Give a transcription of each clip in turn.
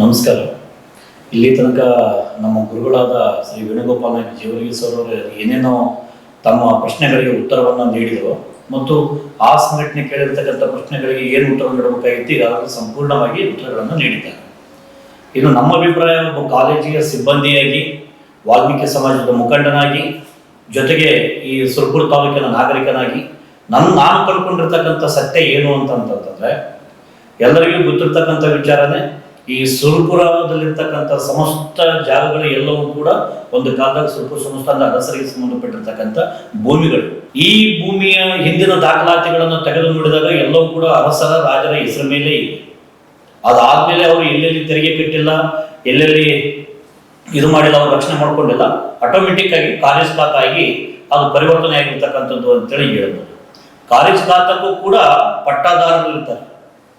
ನಮಸ್ಕಾರ. ಇಲ್ಲಿ ತನಕ ನಮ್ಮ ಗುರುಗಳಾದ ಶ್ರೀ ವೇಣುಗೋಪಾಲ ನಾಯಕ್ ಜೀವರ್ಗಿ ಸರ್ ಏನೇನೋ ತಮ್ಮ ಪ್ರಶ್ನೆಗಳಿಗೆ ಉತ್ತರವನ್ನು ನೀಡಿದರು. ಮತ್ತು ಆ ಸಂಘಟನೆ ಕೇಳಿರ್ತಕ್ಕಂಥ ಪ್ರಶ್ನೆಗಳಿಗೆ ಏನು ಉತ್ತರ ನೀಡಬೇಕಾಗಿತ್ತು, ಈಗಾಗಲೇ ಸಂಪೂರ್ಣವಾಗಿ ಉತ್ತರಗಳನ್ನು ನೀಡಿದ್ದಾರೆ. ಇನ್ನು ನಮ್ಮ ಅಭಿಪ್ರಾಯ, ಒಬ್ಬ ಕಾಲೇಜಿನ ಸಿಬ್ಬಂದಿಯಾಗಿ, ವಾಲ್ಮೀಕಿ ಸಮಾಜದ ಮುಖಂಡನಾಗಿ, ಜೊತೆಗೆ ಈ ಸುರಪುರ ತಾಲೂಕಿನ ನಾಗರಿಕನಾಗಿ, ನನ್ನ, ನಾನು ಕಂಡುಕೊಂಡಿರ್ತಕ್ಕಂಥ ಸತ್ಯ ಏನು ಅಂತಂತಂದ್ರೆ, ಎಲ್ಲರಿಗೂ ಗೊತ್ತಿರ್ತಕ್ಕಂಥ ವಿಚಾರನೇ ಈ ಸುರಪುರದಲ್ಲಿರ್ತಕ್ಕಂಥ ಸಮಸ್ತ ಜಾಗಗಳು ಎಲ್ಲವೂ ಕೂಡ ಒಂದು ಕಾಲದಾಗ ಸುರಪುರ ಸಂಸ್ಥಾನದ ಅರಸರಿಗೆ ಸಂಬಂಧಪಟ್ಟಿರ್ತಕ್ಕಂಥ ಭೂಮಿಗಳು. ಈ ಭೂಮಿಯ ಹಿಂದಿನ ದಾಖಲಾತಿಗಳನ್ನು ತೆಗೆದು ನೋಡಿದಾಗ ಎಲ್ಲವೂ ಕೂಡ ಅರಸರ, ರಾಜರ ಹೆಸರ ಮೇಲೆ ಅದಾದ್ಮೇಲೆ ಅವರು ಎಲ್ಲೆಲ್ಲಿ ತೆರಿಗೆ ಕಟ್ಟಿಲ್ಲ, ಎಲ್ಲೆಲ್ಲಿ ಇದು ಮಾಡಿಲ್ಲ, ಅವ್ರು ರಕ್ಷಣೆ ಮಾಡ್ಕೊಂಡಿಲ್ಲ ಆಟೋಮೆಟಿಕ್ ಆಗಿ ಕಾಲೇಜ್ ಖಾತ ಆಗಿ ಅದು ಪರಿವರ್ತನೆ ಆಗಿರ್ತಕ್ಕಂಥದ್ದು ಅಂತೇಳಿ ಹೇಳ್ಬೋದು. ಕಾಲೇಜ್ ಖಾತಕ್ಕೂ ಕೂಡ ಪಟ್ಟಾದಾರರು ಇರ್ತಾರೆ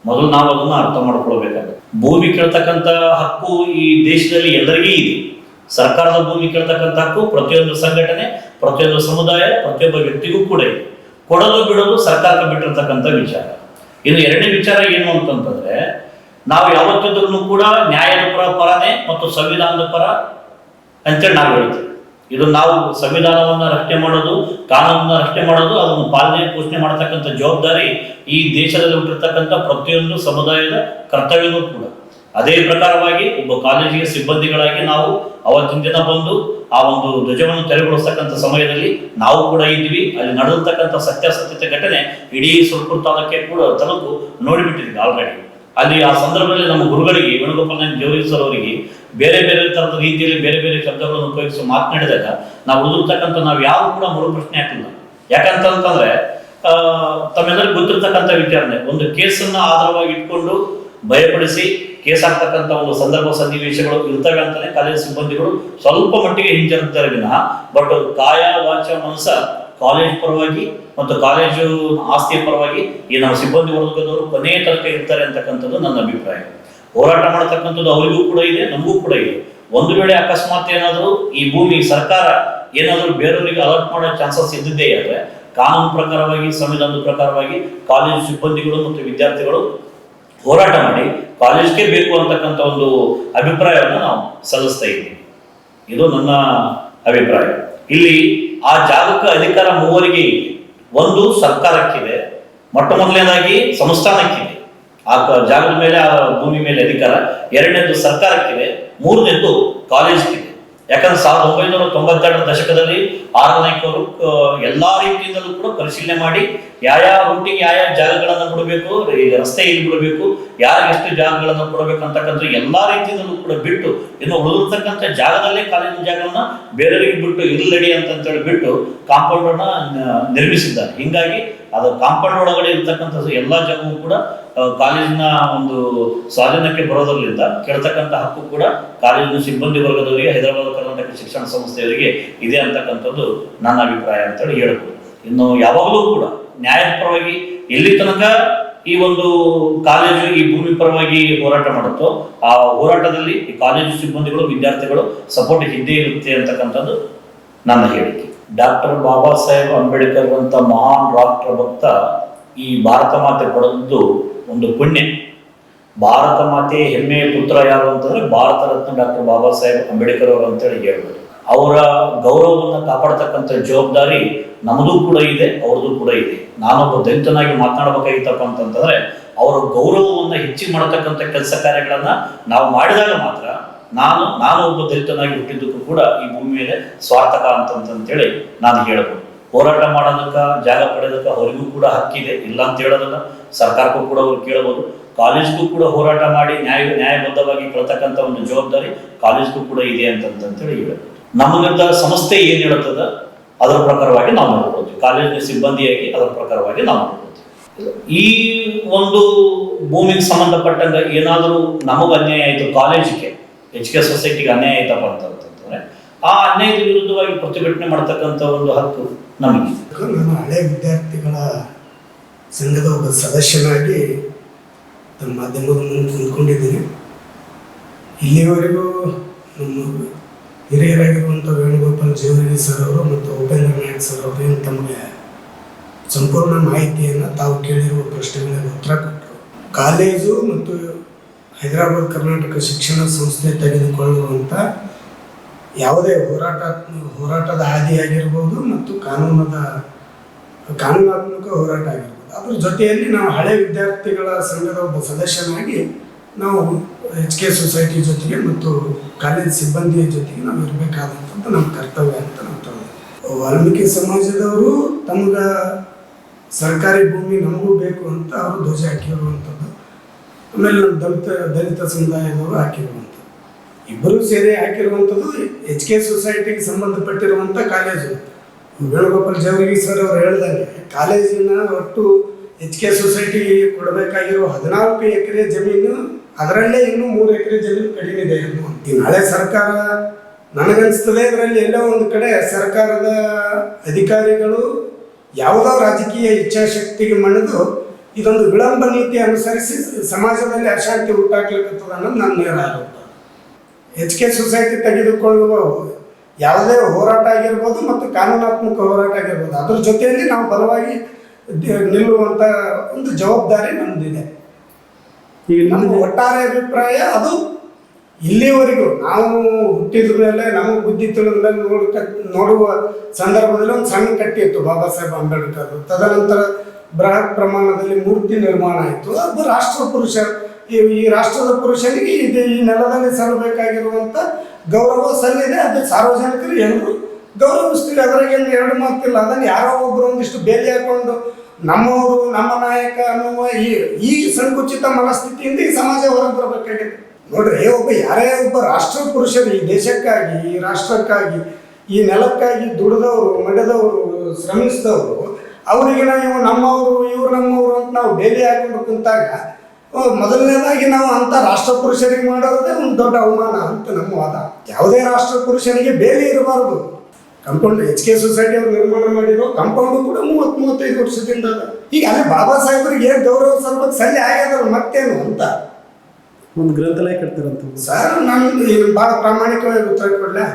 ಮೊದಲು ನಾವು ಅದನ್ನು ಅರ್ಥ ಮಾಡ್ಕೊಳ್ಬೇಕಾಗುತ್ತೆ. ಭೂಮಿ ಕೇಳ್ತಕ್ಕಂಥ ಹಕ್ಕು ಈ ದೇಶದಲ್ಲಿ ಎಲ್ಲರಿಗೂ ಇದೆ. ಸರ್ಕಾರದ ಭೂಮಿ ಕೇಳ್ತಕ್ಕಂಥ ಹಕ್ಕು ಪ್ರತಿಯೊಂದು ಸಂಘಟನೆ, ಪ್ರತಿಯೊಂದು ಸಮುದಾಯ, ಪ್ರತಿಯೊಬ್ಬ ವ್ಯಕ್ತಿಗೂ ಕೂಡ ಇದೆ. ಕೊಡಲು ಬಿಡಲು ಸರ್ಕಾರಕ್ಕೆ ಬಿಟ್ಟಿರ್ತಕ್ಕಂಥ ವಿಚಾರ. ಇನ್ನು ಎರಡನೇ ವಿಚಾರ ಏನು ಅಂತಂತಂದ್ರೆ, ನಾವು ಯಾವತ್ತಿದ್ರು ಕೂಡ ನ್ಯಾಯದ ಪರ, ಪರನೇ ಮತ್ತು ಸಂವಿಧಾನದ ಪರ ಅಂತೇಳಿ ನಾವು ಹೇಳ್ತೀವಿ. ಇದು ನಾವು ಸಂವಿಧಾನವನ್ನು ರಕ್ಷಣೆ ಮಾಡೋದು, ಕಾನೂನನ್ನು ರಕ್ಷಣೆ ಮಾಡೋದು, ಅದನ್ನು ಪಾಲನೆ ಪೋಷಣೆ ಮಾಡತಕ್ಕಂಥ ಜವಾಬ್ದಾರಿ ಈ ದೇಶದಲ್ಲಿ ಹುಟ್ಟಿರ್ತಕ್ಕಂಥ ಪ್ರತಿಯೊಂದು ಸಮುದಾಯದ ಕರ್ತವ್ಯವೂ ಕೂಡ. ಅದೇ ಪ್ರಕಾರವಾಗಿ ಒಬ್ಬ ಕಾಲೇಜಿಗೆ ಸಿಬ್ಬಂದಿಗಳಾಗಿ ನಾವು ಅವತ್ತಿನ ದಿನ ಬಂದು ಆ ಒಂದು ಧ್ವಜವನ್ನು ತೆರವುಗೊಳಿಸ್ತಕ್ಕಂಥ ಸಮಯದಲ್ಲಿ ನಾವು ಕೂಡ ಇದ್ವಿ ಅಲ್ಲಿ ನಡೆದಿರ್ತಕ್ಕಂಥ ಸತ್ಯಾಸತ್ಯತೆ ಘಟನೆ ಇಡೀ ಸುರಪುರ ತಾಲೂಕೆ ಕೂಡ ತಲುಪು ನೋಡಿಬಿಟ್ಟಿದ್ವಿ ಆಲ್ರೆಡಿ ಅಲ್ಲಿ ಆ ಸಂದರ್ಭದಲ್ಲಿ ನಮ್ಮ ಗುರುಗಳಿಗೆ ವೇಣುಗೋಪಾಲ ಜೋಗಿ ಸರ್ ಅವರಿಗೆ ಬೇರೆ ಬೇರೆ ತರದ ರೀತಿಯಲ್ಲಿ ಬೇರೆ ಬೇರೆ ಶಬ್ದಗಳನ್ನು ಉಪಯೋಗಿಸಿ ಮಾತನಾಡಿದಾಗ ನಾವು ಉಳಿದಿರ್ತಕ್ಕಂಥ ನಾವು ಯಾವ ಕೂಡ ಮರು ಪ್ರಶ್ನೆ ಹಾಕಿಲ್ಲ ಯಾಕಂತಂತಂದ್ರೆ ತಮ್ಮೆಲ್ಲರಿಗೂ ಗೊತ್ತಿರ್ತಕ್ಕಂಥ ವಿಚಾರಣೆ. ಒಂದು ಕೇಸನ್ನ ಆಧಾರವಾಗಿ ಇಟ್ಕೊಂಡು ಭಯಪಡಿಸಿ ಕೇಸ್ ಆಗ್ತಕ್ಕಂಥ ಒಂದು ಸಂದರ್ಭ ಸನ್ನಿವೇಶಗಳು ಇರ್ತವೆ ಅಂತಾನೆ ಕಾಲೇಜ್ ಸಿಬ್ಬಂದಿಗಳು ಸ್ವಲ್ಪ ಮಟ್ಟಿಗೆ ಹಿಂಜರಿದ್ದಾರೆ ವಿನಃ. ಬಟ್ ಕಾಯ, ವಾಚ ಮನಸ ಕಾಲೇಜ್ ಪರವಾಗಿ ಮತ್ತು ಕಾಲೇಜು ಆಸ್ತಿಯ ಪರವಾಗಿ ಈ ನಮ್ಮ ಸಿಬ್ಬಂದಿ ವರ್ಗದವರು ಕೊನೆಯ ತನಕ ಇರ್ತಾರೆ ಅಂತಕ್ಕಂಥದ್ದು ನನ್ನ ಅಭಿಪ್ರಾಯ. ಹೋರಾಟ ಮಾಡತಕ್ಕಂಥದ್ದು ಅವರಿಗೂ ಕೂಡ ಇದೆ, ನಮಗೂ ಕೂಡ ಇದೆ. ಒಂದು ವೇಳೆ ಅಕಸ್ಮಾತ್ ಏನಾದರೂ ಈ ಭೂಮಿ ಸರ್ಕಾರ ಏನಾದರೂ ಬೇರೆಯವರಿಗೆ ಅಲರ್ಟ್ ಮಾಡೋ ಚಾನ್ಸಸ್ ಇದ್ದಿದ್ದೇ ಆದರೆ, ಕಾನೂನು ಪ್ರಕಾರವಾಗಿ, ಸಂವಿಧಾನದ ಪ್ರಕಾರವಾಗಿ ಕಾಲೇಜು ಸಿಬ್ಬಂದಿಗಳು ಮತ್ತು ವಿದ್ಯಾರ್ಥಿಗಳು ಹೋರಾಟ ಮಾಡಿ ಕಾಲೇಜ್ಗೆ ಬೇಕು ಅಂತಕ್ಕಂಥ ಒಂದು ಅಭಿಪ್ರಾಯವನ್ನು ನಾವು ಸಲ್ಲಿಸ್ತಾ ಇದ್ದೀವಿ. ಇದು ನನ್ನ ಅಭಿಪ್ರಾಯ. ಇಲ್ಲಿ ಆ ಜಾಗಕ್ಕೆ ಅಧಿಕಾರ ಮೂವರಿಗೆ ಒಂದು ಸರ್ಕಾರಕ್ಕಿದೆ, ಮೊಟ್ಟ ಮೊದಲನೇದಾಗಿ ಸಂಸ್ಥಾನಕ್ಕಿದೆ. ಆ ಜಾಗದ ಮೇಲೆ, ಆ ಭೂಮಿ ಮೇಲೆ ಅಧಿಕಾರ. ಎರಡನೇದು ಸರ್ಕಾರಕ್ಕಿದೆ. ಮೂರನೇದು ಕಾಲೇಜ್ಗಿದೆ ಯಾಕಂದ್ರೆ ಸಾವಿರದ ಒಂಬೈನೂರ ತೊಂಬತ್ತೆರಡರ ದಶಕದಲ್ಲಿ ಅವರು ಎಲ್ಲಾ ರೀತಿಯಿಂದಲೂ ಕೂಡ ಪರಿಶೀಲನೆ ಮಾಡಿ ಯಾವ ಯಾವ ರೂಟಿಗೆ ಯಾವ ಯಾವ ಜಾಗಗಳನ್ನು ಕೊಡಬೇಕು ರಸ್ತೆ ಇಲ್ಲಿ ಬಿಡಬೇಕು ಯಾರು ಎಷ್ಟು ಜಾಗಗಳನ್ನು ಕೊಡಬೇಕು ಅಂತಕ್ಕಂಥ ಎಲ್ಲಾ ರೀತಿಯಿಂದಲೂ ಕೂಡ ಬಿಟ್ಟು, ಇನ್ನು ಉಳಿದಿರ್ತಕ್ಕಂಥ ಜಾಗದಲ್ಲೇ ಕಾಲೇಜಿನ ಜಾಗವನ್ನು ಬೇರೆಯವರಿಗೆ ಬಿಟ್ಟು ಇಲ್ಲದೇಡಿ ಅಂತ ಹೇಳಿ ಬಿಟ್ಟು ಕಾಂಪೌಂಡ್ ಅನ್ನ ನ- ನಿರ್ಮಿಸಿದ್ದಾರೆ. ಹಿಂಗಾಗಿ ಅದು ಕಾಂಪೌಂಡ್ ಒಳಗಡೆ ಇರ್ತಕ್ಕಂಥ ಎಲ್ಲ ಜಾಗವೂ ಕೂಡ ಕಾಲೇಜಿನ ಒಂದು ಸ್ವಾಧೀನಕ್ಕೆ ಬರೋದ್ರಲ್ಲಿಂದ ಕೇಳ್ತಕ್ಕಂಥ ಹಕ್ಕು ಕೂಡ ಕಾಲೇಜಿನ ಸಿಬ್ಬಂದಿ ವರ್ಗದವರಿಗೆ, ಹೈದರಾಬಾದ್, ಕರ್ನಾಟಕ ಶಿಕ್ಷಣ ಸಂಸ್ಥೆಯವರಿಗೆ ಇದೆ ಅಂತಕ್ಕಂಥದ್ದು ನನ್ನ ಅಭಿಪ್ರಾಯ ಅಂತೇಳಿ ಹೇಳ್ಬೋದು. ಇನ್ನು ಯಾವಾಗಲೂ ಕೂಡ ನ್ಯಾಯಪರವಾಗಿ ಎಲ್ಲಿ ತನಕ ಈ ಒಂದು ಕಾಲೇಜು ಈ ಭೂಮಿ ಪರವಾಗಿ ಹೋರಾಟ ಮಾಡುತ್ತೋ, ಆ ಹೋರಾಟದಲ್ಲಿ ಈ ಕಾಲೇಜು ಸಿಬ್ಬಂದಿಗಳು, ವಿದ್ಯಾರ್ಥಿಗಳು ಸಪೋರ್ಟ್ ಇದ್ದೇ ಇರುತ್ತೆ ಅಂತಕ್ಕಂಥದ್ದು ನನ್ನ ಹೇಳಿಕೆ. ಡಾಕ್ಟರ್ ಬಾಬಾ ಸಾಹೇಬ್ ಅಂಬೇಡ್ಕರ್ ಅಂತ ಮಹಾನ್ ರಾಷ್ಟ್ರ ಭಕ್ತ ಈ ಭಾರತ ಮಾತೆ ಪಡೆದದ್ದು ಒಂದು ಪುಣ್ಯ. ಭಾರತ ಮಾತೆ ಹೆಮ್ಮೆಯ ಪುತ್ರ ಯಾರು ಅಂತಂದ್ರೆ ಭಾರತ ರತ್ನ ಡಾಕ್ಟರ್ ಬಾಬಾ ಸಾಹೇಬ್ ಅಂಬೇಡ್ಕರ್ ಅವರು ಅಂತೇಳಿ ಹೇಳ್ಬೋದು. ಅವರ ಗೌರವವನ್ನು ಕಾಪಾಡ್ತಕ್ಕಂಥ ಜವಾಬ್ದಾರಿ ನಮ್ಮದು ಕೂಡ ಇದೆ, ಅವ್ರದ್ದು ಕೂಡ ಇದೆ. ನಾನೊಬ್ಬ ದಲಿತನಾಗಿ ಮಾತನಾಡಬೇಕಾಗಿತ್ತಪ್ಪ ಅಂತಂತಂದ್ರೆ, ಅವರ ಗೌರವವನ್ನು ಹೆಚ್ಚಿಗೆ ಮಾಡತಕ್ಕಂಥ ಕೆಲಸ ಕಾರ್ಯಗಳನ್ನ ನಾವು ಮಾಡಿದಾಗ ಮಾತ್ರ ನಾನು ನಾನು ಒಬ್ಬ ದಲಿತನಾಗಿ ಹುಟ್ಟಿದ್ದಕ್ಕೂ ಕೂಡ ಈ ಭೂಮಿ ಮೇಲೆ ಸ್ವಾರ್ಥಕ ಅಂತಂತೇಳಿ ನಾನು ಹೇಳ್ಬೋದು. ಹೋರಾಟ ಮಾಡೋದಕ್ಕ, ಜಾಗ ಪಡೆಯೋದಕ್ಕ ಅವರಿಗೂ ಕೂಡ ಹಕ್ಕಿದೆ ಇಲ್ಲ ಅಂತ ಹೇಳೋದಲ್ಲ, ಸರ್ಕಾರಕ್ಕೂ ಕೂಡ ಅವ್ರು ಕೇಳಬಹುದು ಕಾಲೇಜ್ಗೂ ಕೂಡ ಹೋರಾಟ ಮಾಡಿ ನ್ಯಾಯ, ನ್ಯಾಯಬದ್ಧವಾಗಿ ಕೇಳ್ತಕ್ಕಂಥ ಒಂದು ಜವಾಬ್ದಾರಿ ಕಾಲೇಜ್ಗೂ ಕೂಡ ಇದೆ ಅಂತಂತೇಳಿ ಹೇಳ್ಬೋದು. ನಮಗಂತ ಸಂಸ್ಥೆ ಏನ್ ಹೇಳುತ್ತದೆ? ಅದರ ಪ್ರಕಾರವಾಗಿ ನಾವು ನೋಡ್ಬೋದು ಕಾಲೇಜಿನ ಸಿಬ್ಬಂದಿಯಾಗಿ ಅದರ ಪ್ರಕಾರವಾಗಿ ನಾವು ನೋಡ್ಬೋದು ಈ ಒಂದು ಭೂಮಿಗೆ ಸಂಬಂಧಪಟ್ಟಂಗ ಏನಾದರೂ ನಮಗೆ ಅನ್ಯಾಯ ಆಯಿತು ಕಾಲೇಜಿಗೆ ಎಚ್ ಕೆ ಸೊಸೈಟಿಗೆ ಅನ್ಯಾಯ ಆಯ್ತಪ್ಪ ಅಂತಂತಂದ್ರೆ ಆ ಅನ್ಯಾಯದ ವಿರುದ್ಧವಾಗಿ ಪ್ರತಿಭಟನೆ ಮಾಡ್ತಕ್ಕಂಥ ಒಂದು ಹಕ್ಕು ನಮಗೆ. ಹಳೆ ವಿದ್ಯಾರ್ಥಿಗಳ ಸಂಘದ ಒಬ್ಬ ಸದಸ್ಯನಾಗಿ ನಮ್ಮ ಮಾಧ್ಯಮದ ಮುಂದೆ ಇಲ್ಲಿವರೆಗೂ ನಮ್ಮ ಹಿರಿಯರಾಗಿರುವಂಥ ವೇಣುಗೋಪಾಲ್ ಜೀವನಗಿ ಸರ್ ಅವರು ಮತ್ತು ಉಪೇಂದ್ರ ನಾಯಕ್ ಸರ್ ಅವರು ತಮಗೆ ಸಂಪೂರ್ಣ ಮಾಹಿತಿಯನ್ನು ತಾವು ಕೇಳಿರುವ ಪ್ರಶ್ನೆಗಳಿಗೆ ಉತ್ತರ ಕೊಟ್ಟರು. ಕಾಲೇಜು ಮತ್ತು ಹೈದರಾಬಾದ್ ಕರ್ನಾಟಕ ಶಿಕ್ಷಣ ಸಂಸ್ಥೆ ತೆಗೆದುಕೊಳ್ಳುವಂಥ ಯಾವುದೇ ಹೋರಾಟ, ಹೋರಾಟದ ಹಾದಿಯಾಗಿರ್ಬೋದು ಮತ್ತು ಕಾನೂನದ, ಕಾನೂನಾತ್ಮಕ ಹೋರಾಟ ಆಗಿರ್ಬೋದು. ಅದ್ರ ಜೊತೆಯಲ್ಲಿ ನಾವು ಹಳೆ ವಿದ್ಯಾರ್ಥಿಗಳ ಸಂಘದ ಒಬ್ಬ ಸದಸ್ಯನಾಗಿ ನಾವು ಎಚ್ ಕೆ ಸೊಸೈಟಿ ಜೊತೆಗೆ ಮತ್ತು ಕಾಲೇಜ್ ಸಿಬ್ಬಂದಿಯ ಜೊತೆಗೆ ನಾವು ಇರಬೇಕಾದಂಥದ್ದು ನಮ್ಮ ಕರ್ತವ್ಯ ಅಂತ ನಾವು ವಾಲ್ಮೀಕಿ ಸಮಾಜದವರು ತಮ್ಗೆ ಸರ್ಕಾರಿ ಭೂಮಿ ನಮಗೂ ಬೇಕು ಅಂತ ಅವರು ಧ್ವಜ ಹಾಕಿರುವಂಥದ್ದು. ಆಮೇಲೆ ನಮ್ಮ ದಲಿತ ದಲಿತ ಸಮುದಾಯದವರು ಹಾಕಿರುವಂಥ ಇಬ್ಬರೂ ಸೇರಿ ಹಾಕಿರುವಂಥದ್ದು ಎಚ್ ಕೆ ಸೊಸೈಟಿಗೆ ಸಂಬಂಧಪಟ್ಟಿರುವಂಥ ಕಾಲೇಜು ವೇಣುಗೋಪಾಲ್ ಜವರಿಗೆ ಸರ್ ಅವರು ಹೇಳಿದಾಗೆ, ಕಾಲೇಜಿನ ಒಟ್ಟು ಎಚ್ ಕೆ ಸೊಸೈಟಿಗೆ ಕೊಡಬೇಕಾಗಿರೋ ಹದಿನಾಲ್ಕು ಎಕರೆ ಜಮೀನು, ಅದರಲ್ಲೇ ಇನ್ನೂ ಮೂರು ಎಕರೆ ಜಮೀನು ಕಡಿಮೆ ಇದೆ ಅನ್ನುವಂಥ ನಾಳೆ ಸರ್ಕಾರ, ನನಗನ್ಸ್ತದೆ ಇದರಲ್ಲಿ ಎಲ್ಲೋ ಒಂದು ಕಡೆ ಸರ್ಕಾರದ ಅಧಿಕಾರಿಗಳು ಯಾವುದೋ ರಾಜಕೀಯ ಇಚ್ಛಾಶಕ್ತಿಗೆ ಮಣಿದು ಇದೊಂದು ವಿಳಂಬ ನೀತಿ ಅನುಸರಿಸಿ ಸಮಾಜದಲ್ಲಿ ಅಶಾಂತಿ ಉಂಟಾಗ್ಲಿಕ್ಕತ್ತದ ಅನ್ನೋದು ನನ್ನ ನೇರ ಆರೋಪ ಎಚ್ ಕೆ ಸೊಸೈಟಿ ತೆಗೆದುಕೊಳ್ಳುವ ಯಾವುದೇ ಹೋರಾಟ ಆಗಿರ್ಬೋದು ಮತ್ತು ಕಾನೂನಾತ್ಮಕ ಹೋರಾಟ ಆಗಿರ್ಬೋದು ಅದ್ರ ಜೊತೆಯಲ್ಲಿ ನಾವು ಬಲವಾಗಿ ನಿಲ್ಲುವಂತ ನಿಲ್ಲುವಂಥ ಒಂದು ಜವಾಬ್ದಾರಿ ನಮ್ಮದಿದೆ ಈಗ ನಮ್ಮ ಒಟ್ಟಾರೆ ಅಭಿಪ್ರಾಯ ಅದು ಇಲ್ಲಿವರೆಗೂ ನಾವು ಹುಟ್ಟಿದ ಮೇಲೆ ನಮ್ಮ ಬುದ್ಧಿ ತಿಳಿದ ಮೇಲೆ ನೋಡ್ಕ ನೋಡುವ ಸಂದರ್ಭದಲ್ಲಿ ಒಂದು ಸಣ್ಣ ಕಟ್ಟಿ ಇತ್ತು ಬಾಬಾ ಸಾಹೇಬ್ ಅಂಬೇಡ್ಕರ್. ತದನಂತರ ಬೃಹತ್ ಪ್ರಮಾಣದಲ್ಲಿ ಮೂರ್ತಿ ನಿರ್ಮಾಣ ಆಯಿತು. ಅದು ರಾಷ್ಟ್ರ ಪುರುಷ, ಈ ರಾಷ್ಟ್ರದ ಪುರುಷನಿಗೆ ಇದು ಈ ನೆಲದಲ್ಲಿ ಸಲ್ಲಬೇಕಾಗಿರುವಂಥ ಗೌರವ ಸಲ್ಲಿದೆ. ಅದು ಸಾರ್ವಜನಿಕರು ಎಲ್ಲರೂ ಗೌರವಿಸ್ತೀವಿ. ಅದರಾಗೇನು ಎರಡು ಮಾತಿಲ್ಲ. ಅದನ್ನು ಯಾರೋ ಒಬ್ಬರು ಒಂದಿಷ್ಟು ಬೇಲಿ ಹಾಕೊಂಡು ನಮ್ಮವರು, ನಮ್ಮ ನಾಯಕ ಅನ್ನುವ ಈ ಈ ಸಂಕುಚಿತ ಮನಸ್ಥಿತಿಯಿಂದ ಈ ಸಮಾಜ ಹೊರಗೆ ಬರಬೇಕಾಗಿದೆ. ನೋಡ್ರಿ ಒಬ್ಬ, ಯಾರೇ ಒಬ್ಬ ರಾಷ್ಟ್ರ ಪುರುಷರು ಈ ದೇಶಕ್ಕಾಗಿ, ಈ ರಾಷ್ಟ್ರಕ್ಕಾಗಿ, ಈ ನೆಲಕ್ಕಾಗಿ ದುಡಿದವರು, ಮಡಿದವರು, ಶ್ರಮಿಸಿದವರು ಅವರಿಗೆ ನಾವು ನಮ್ಮವರು ಇವ್ರು ನಮ್ಮವರು ಅಂತ ನಾವು ಬೇಲಿ ಹಾಕೊಂಡು ಕುಂತಾಗ ಓ, ಮೊದಲನೇದಾಗಿ ನಾವು ಅಂತ ರಾಷ್ಟ್ರ ಪುರುಷರಿಗೆ ಮಾಡೋದೇ ಒಂದು ದೊಡ್ಡ ಅವಮಾನ ಅಂತ ನಮ್ಮ ವಾದ. ಯಾವುದೇ ರಾಷ್ಟ್ರ ಪುರುಷನಿಗೆ ಬೇಲಿ ಇರಬಾರ್ದು. ಕಂಪೌಂಡ್ ಎಚ್ ಕೆ ಸೊಸೈಟಿ ಅವರು ನಿರ್ಮಾಣ ಮಾಡಿರೋ ಕಂಪೌಂಡ್ ಕೂಡ ಮೂವತ್ತು ಮೂವತ್ತೈದು ವರ್ಷದಿಂದ ಈಗ ಅಲ್ಲಿ ಬಾಬಾ ಸಾಹೇಬರಿಗೆ ಏನು ಗೌರವ ಸ್ವಲ್ಪ ಸಲ್ಲಿ ಆಗ್ಯದ ಮತ್ತೇನು ಅಂತ. ಒಂದು ಗ್ರಂಥಾಲಯ ಕಟ್ತಾರಂತ ಸರ್ ನಾನು ಭಾಳ ಪ್ರಾಮಾಣಿಕವಾಗಿ ಉತ್ತರ ಕೊಡ್ಲಾ.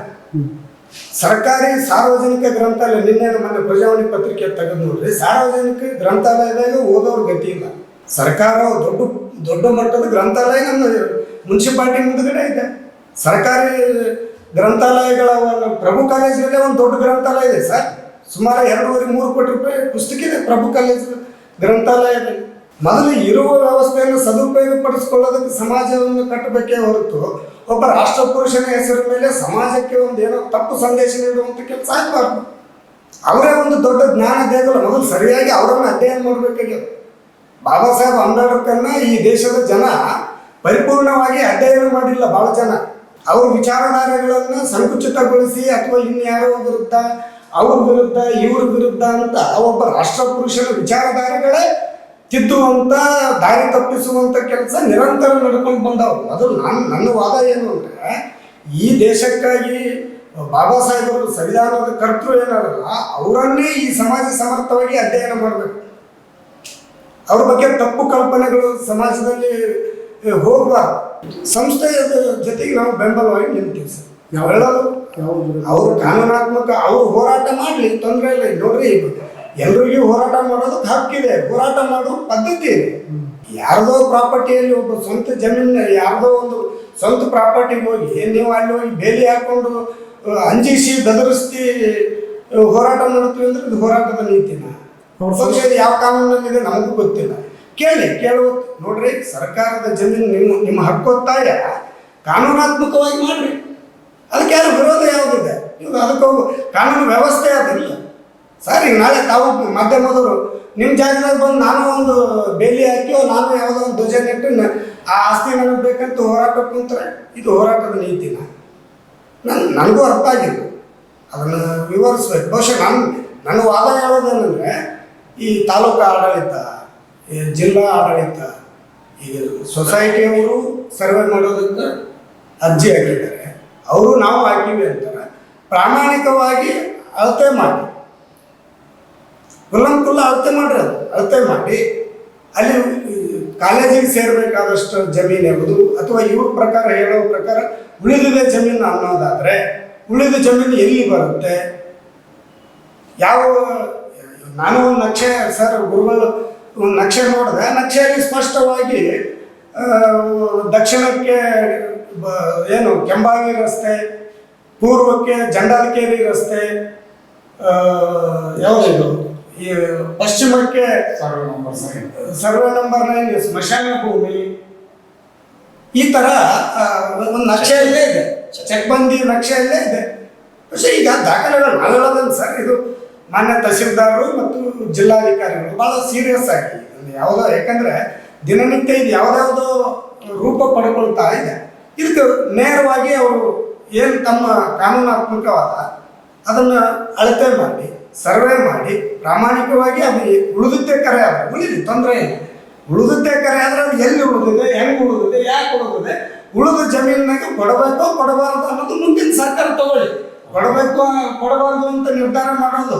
ಸರ್ಕಾರಿ ಸಾರ್ವಜನಿಕ ಗ್ರಂಥಾಲಯ, ನಿನ್ನೆ ಮೊನ್ನೆ ಪ್ರಜಾವಾಣಿ ಪತ್ರಿಕೆ ತೆಗೆದು ನೋಡ್ರಿ. ಸಾರ್ವಜನಿಕ ಗ್ರಂಥಾಲಯದಾಗ ಓದೋರ್ ಗತಿ ಇಲ್ಲ. ಸರ್ಕಾರ ದೊಡ್ಡ ದೊಡ್ಡ ಮಟ್ಟದ ಗ್ರಂಥಾಲಯ ನಮ್ಮ ಮುನ್ಸಿಪಾಲ್ಟಿ ಮುಂದ್ಗಡೆ ಇದೆ ಸರ್ಕಾರಿ ಗ್ರಂಥಾಲಯಗಳ ಪ್ರಭು ಕಾಲೇಜಿನಲ್ಲೇ ಒಂದು ದೊಡ್ಡ ಗ್ರಂಥಾಲಯ ಇದೆ ಸರ್. ಸುಮಾರು ಎರಡೂವರೆ, ಮೂರು ಕೋಟಿ ರೂಪಾಯಿ ಪುಸ್ತಕ ಇದೆ ಪ್ರಭು ಕಾಲೇಜ್ ಗ್ರಂಥಾಲಯದಲ್ಲಿ. ಮೊದಲು ಇರುವ ವ್ಯವಸ್ಥೆಯನ್ನು ಸದುಪಯೋಗ ಪಡಿಸ್ಕೊಳ್ಳೋದಕ್ಕೆ ಸಮಾಜವನ್ನು ಕಟ್ಟಬೇಕೇ ಹೊರತು ಒಬ್ಬ ರಾಷ್ಟ್ರ ಪುರುಷನ ಹೆಸರ ಮೇಲೆ ಸಮಾಜಕ್ಕೆ ಒಂದು ಏನೋ ತಪ್ಪು ಸಂದೇಶ ನೀಡುವಂಥ ಕೆಲಸ ಆಗಬಾರ್ದು ಅವರೇ ಒಂದು ದೊಡ್ಡ ಜ್ಞಾನ ದೇಗುಲ ಮೊದಲು ಸರಿಯಾಗಿ ಅವರನ್ನು ಅಧ್ಯಯನ ಮಾಡಬೇಕಾಗ್ಯದ. ಬಾಬಾ ಸಾಹೇಬ್ ಅಂಬೇಡ್ಕರ್ನ ಈ ದೇಶದ ಜನ ಪರಿಪೂರ್ಣವಾಗಿ ಅಧ್ಯಯನ ಮಾಡಿಲ್ಲ ಬಹಳ ಜನ. ಅವ್ರ ವಿಚಾರಧಾರೆಗಳನ್ನು ಸಂಕುಚಿತಗೊಳಿಸಿ ಅಥವಾ ಇನ್ಯಾರೋ ವಿರುದ್ಧ, ಅವ್ರ ವಿರುದ್ಧ, ಇವ್ರ ವಿರುದ್ಧ ಅಂತ ಒಬ್ಬ ರಾಷ್ಟ್ರ ಪುರುಷರ ವಿಚಾರಧಾರೆಗಳೇ ತಿದ್ದುವಂತ ದಾರಿ ತಪ್ಪಿಸುವಂತ ಕೆಲಸ ನಿರಂತರ ನಡ್ಕೊಂಡು ಬಂದವು. ಅದು ನಾನು ನನ್ನ ವಾದ ಏನು ಅಂದ್ರೆ ಈ ದೇಶಕ್ಕಾಗಿ ಬಾಬಾ ಸಾಹೇಬರು ಸಂವಿಧಾನದ ಕರ್ತೃ ಏನಾರಲ್ಲ ಅವರನ್ನೇ ಈ ಸಮಾಜ ಸಮರ್ಥವಾಗಿ ಅಧ್ಯಯನ ಮಾಡಬೇಕು. ಅವ್ರ ಬಗ್ಗೆ ತಪ್ಪು ಕಲ್ಪನೆಗಳು ಸಮಾಜದಲ್ಲಿ ಹೋಗ್ಬಾರ ಸಂಸ್ಥೆಯ ಜೊತೆಗೆ ನಾವು ಬೆಂಬಲವಾಗಿ ನಿಂತೀವಿ ಸರ್. ನಾವು ಹೇಳೋದು ಯಾವ್ದು? ಅವರು ಕಾನೂನಾತ್ಮಕ ಅವರು ಹೋರಾಟ ಮಾಡಲಿ ತೊಂದರೆ ಇಲ್ಲ. ನೋಡ್ರಿ ಎಲ್ರಿಗೂ ಹೋರಾಟ ಮಾಡೋದಕ್ಕೆ ಹಕ್ಕಿದೆ. ಹೋರಾಟ ಮಾಡೋ ಪದ್ಧತಿ ಇದೆ. ಯಾರ್ದೋ ಪ್ರಾಪರ್ಟಿಯಲ್ಲಿ ಒಬ್ಬ ಸ್ವಂತ ಜಮೀನಿನ ಯಾರ್ದೋ ಒಂದು ಸ್ವಂತ ಪ್ರಾಪರ್ಟಿಗೆ ಹೋಗಿ ನೀವು ಅಲ್ಲಿ ಹೋಗಿ ಬೇಲಿ ಹಾಕೊಂಡು ಅಂಜಿಸಿ ಬೆದರಿಸಿ ಹೋರಾಟ ಮಾಡ್ತೀವಿ ಅಂದ್ರೆ ಇದು ಹೋರಾಟದ ನೀತಿನ. ಇದೆ ಯಾವ ಕಾನೂನಲ್ಲಿದೆ ನಮಗೂ ಗೊತ್ತಿಲ್ಲ. ಕೇಳಿ ಕೇಳುವ ನೋಡ್ರಿ ಸರ್ಕಾರದ ಜಮೀನು ನಿಮ್ಮ ನಿಮ್ಮ ಹಕ್ಕೊತ್ತಾಯ ಕಾನೂನಾತ್ಮಕವಾಗಿ ಮಾಡ್ರಿ. ಅದಕ್ಕೆ ಯಾರು ವಿರೋಧ ಯಾವುದಿದೆ? ಇವಾಗ ಅದಕ್ಕೆ ಕಾನೂನು ವ್ಯವಸ್ಥೆ ಅದಿಲ್ಲ ಸರ್ ಈಗ ನಾಳೆ ತಾವು ಮಾಧ್ಯಮದವರು ನಿಮ್ಮ ಜಾಗದಾಗ ಬಂದು ನಾನು ಒಂದು ಬೇಲಿ ಹಾಕಿ ನಾನು ಯಾವುದೋ ಒಂದು ಧ್ವಜ ನೆಟ್ಟು ಆ ಆಸ್ತಿ ನನಗೆ ಬೇಕಂತ ಹೋರಾಟ ಕುಂತ್ರೆ, ಇದು ಹೋರಾಟದ ನೀತಿನ ನನ್, ನನಗೂ ಅರ್ಥ ಆಗಿದೆ ಅದನ್ನು ವಿವರಿಸ್ಬೇಕು. ಬಹುಶಃ ನಾನು, ನನ್ನ ವಾದ ಯಾವುದೇನಂದ್ರೆ ಈ ತಾಲೂಕು ಆಡಳಿತ, ಈ ಜಿಲ್ಲಾ ಆಡಳಿತ, ಈ ಸೊಸೈಟಿಯವರು ಸರ್ವೆ ಮಾಡೋದಕ್ಕೆ ಅರ್ಜಿ ಹಾಕಿದ್ದಾರೆ ಅವರು ನಾವು ಹಾಕಿವಿ ಅಂತಾರೆ. ಪ್ರಾಮಾಣಿಕವಾಗಿ ಅಳತೆ ಮಾಡಿ. ಕುಲ್ಲಂ ಕುಲ್ಲ ಅಳತೆ ಮಾಡ್ರಿ ಅದು. ಅಳತೆ ಮಾಡಿ ಅಲ್ಲಿ ಕಾಲೇಜಿಗೆ ಸೇರಬೇಕಾದಷ್ಟು ಜಮೀನು ಯಾವುದು? ಅಥವಾ ಇವ್ರ ಪ್ರಕಾರ ಹೇಳೋ ಪ್ರಕಾರ ಉಳಿದಿದೆ ಜಮೀನು ಅನ್ನೋದಾದರೆ ಉಳಿದ ಜಮೀನು ಎಲ್ಲಿ ಬರುತ್ತೆ? ಯಾವ, ನಾನು ನಕ್ಷೆ, ಸರ್, ಗುರುಗಳು ನಕ್ಷೆ ನೋಡಿದೆ. ನಕ್ಷೆಯಲ್ಲಿ ಸ್ಪಷ್ಟವಾಗಿ ದಕ್ಷಿಣಕ್ಕೆ ಏನು ಕೆಂಬಾಗಿ ರಸ್ತೆ, ಪೂರ್ವಕ್ಕೆ ಜಂಡಾಲಕೇರಿ ರಸ್ತೆ ಯಾವ್ದು ಈ ಪಶ್ಚಿಮಕ್ಕೆ ಸರ್ವೆ ನಂಬರ್ ನೈನ್ ಸ್ಮಶಾನ ಭೂಮಿ ಈ ತರ ಆ, ಒಂದು ನಕ್ಷೆಯಲ್ಲೇ ಇದೆ ಚೆಕ್ಬಂದಿ ನಕ್ಷೆಯಲ್ಲೇ ಇದೆ പക്ഷೇ ಈಗ ದಾಖಲೆಗಳು ನಾವು ಹೇಳೋದಲ್ಲ ಸರ್ ಇದು ಮಾನ್ಯ ತಹಸೀಲ್ದಾರರು ಮತ್ತು ಜಿಲ್ಲಾಧಿಕಾರಿಗಳು ಬಹಳ ಸೀರಿಯಸ್ ಆಗಿ ಇದು ಯಾವುದೋ ಯಾಕಂದ್ರೆ ದಿನನಿತ್ಯ ಇದು ಯಾವುದ್ಯಾವುದೋ ರೂಪ ಪಡ್ಕೊಳ್ತಾ ಇದೆ ಇದಕ್ಕೆ ನೇರವಾಗಿ ಅವರು ಏನು ತಮ್ಮ ಕಾನೂನಾತ್ಮಕವಾದ ಅದನ್ನ ಅಳತೆ ಮಾಡಿ ಸರ್ವೆ ಮಾಡಿ, ಪ್ರಾಮಾಣಿಕವಾಗಿ ಅದು ಉಳಿದುತ್ತೆ ಕರೆ ಉಳಿಲಿ, ತೊಂದರೆ ಇಲ್ಲ. ಉಳಿದುತ್ತೆ ಕರೆ ಆದ್ರೆ ಅದು ಎಲ್ಲಿ ಉಳಿದಿದೆ, ಹೆಂಗೆ ಉಳಿದಿದೆ, ಯಾಕೆ ಉಳಿದಿದೆ? ಉಳಿದ ಜಮೀನಾಗ ಕೊಡಬೇಕೋ ಕೊಡಬಾರ್ದು ಅನ್ನೋದು ಮುಂದಿನ ಸರ್ಕಾರ ತಗೊಳ್ಳಿ. ಕೊಡಬೇಕು, ಕೊಡಬಾರ್ದು ಅಂತ ನಿರ್ಧಾರ ಮಾಡೋದು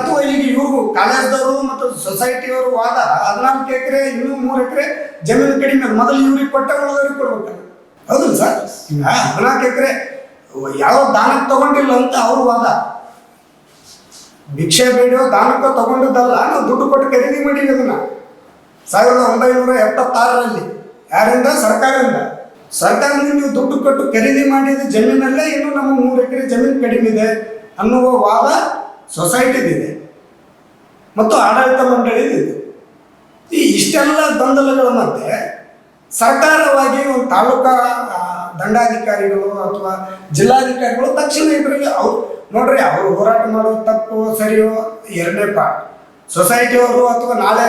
ಅಥವಾ ಈಗ ಇವರು ಕಾಲೇಜ್ದವರು ಮತ್ತು ಸೊಸೈಟಿಯವರು ವಾದ ಹದಿನಾಲ್ಕು ಎಕರೆ, ಇನ್ನೂ ಮೂರು ಎಕರೆ ಜಮೀನು ಕಡಿಮೆ ಅದು. ಮೊದಲು ಇವ್ರಿಗೆ ಕೊಟ್ಟ ಉಳಿದವ್ರಿಗೆ ಕೊಡ್ಬೇಕು. ಹೌದು ಸರ್? ಹದಿನಾಲ್ಕು ಎಕರೆ, ಯಾವ ದಾನಕ್ಕೆ ತಗೊಂಡಿಲ್ಲ ಅಂತ ಅವ್ರ ವಾದ. ಭಿಕ್ಷೆ ಬೇಡೋ ದಾನಕ್ಕೆ ತಗೊಂಡಿದ್ದಲ್ಲ, ನಾವು ದುಡ್ಡು ಕೊಟ್ಟು ಖರೀದಿ ಮಾಡೀವಿ ಅದನ್ನ. ಸಾವಿರದ ಒಂಬೈನೂರ ಎಪ್ಪತ್ತಾರರಲ್ಲಿ. ಯಾರಿಂದ? ಸರ್ಕಾರದಿಂದ. ಸರ್ಕಾರದಿಂದ ನೀವು ದುಡ್ಡು ಕೊಟ್ಟು ಖರೀದಿ ಮಾಡಿದ ಜಮೀನಲ್ಲೇ ಇನ್ನು ನಮ್ಮ ಮೂರು ಎಕರೆ ಜಮೀನು ಕಡಿಮೆ ಇದೆ ಅನ್ನುವ ವಾದ ಸೊಸೈಟಿದಿದೆ. ಮತ್ತು ಆಡಳಿತ ಮಂಡಳಿದಿದೆ. ಈ ಇಷ್ಟೆಲ್ಲ ಗೊಂದಲಗಳ ಮಧ್ಯೆ ಸರ್ಕಾರವಾಗಿ ಒಂದು ತಾಲೂಕಾ ದಂಡಾಧಿಕಾರಿಗಳು ಅಥವಾ ಜಿಲ್ಲಾಧಿಕಾರಿಗಳು ತಕ್ಷಣ ಇದರಲ್ಲಿ ಅವ್ರು ನೋಡ್ರಿ, ಅವರು ಹೋರಾಟ ಮಾಡೋ ತಪ್ಪು ಸರಿಯೋ ಎರಡನೇ ಪಾರ್ಟ್ ಸೊಸೈಟಿಯವರು ಅಥವಾ ನಾಳೆ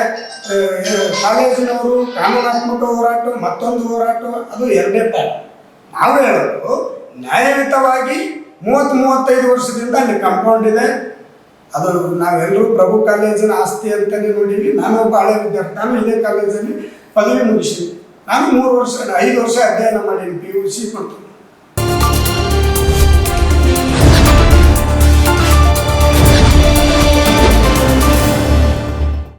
ಕಾಲೇಜಿನವರು ಕಾನೂನಾತ್ಮಕ ಹೋರಾಟ, ಮತ್ತೊಂದು ಹೋರಾಟ, ಅದು ಎರಡನೇ ಪಾ ನಾವು ಹೇಳೋದು, ನ್ಯಾಯಯುತವಾಗಿ ಮೂವತ್ತು ಮೂವತ್ತೈದು ವರ್ಷದಿಂದ ಅಲ್ಲಿ ಕಂಪೌಂಡ್ ಇದೆ. ಅದು ನಾವೆಲ್ಲರೂ ಪ್ರಭು ಕಾಲೇಜಿನ ಆಸ್ತಿ ಅಂತಲೇ ನೋಡೀವಿ ನಾನು ಒಬ್ಬ ಹಳೆ ವಿದ್ಯಾರ್ಥಿ, ನಾನು ಇದೇ ಕಾಲೇಜಲ್ಲಿ ಪದವಿ ಮುಗಿಸಿದ್ವಿ. ನಾನು ಮೂರು ವರ್ಷ, ಐದು ವರ್ಷ ಅಧ್ಯಯನ ಮಾಡೀನಿ ಪಿ ಯು ಸಿ ಮತ್ತು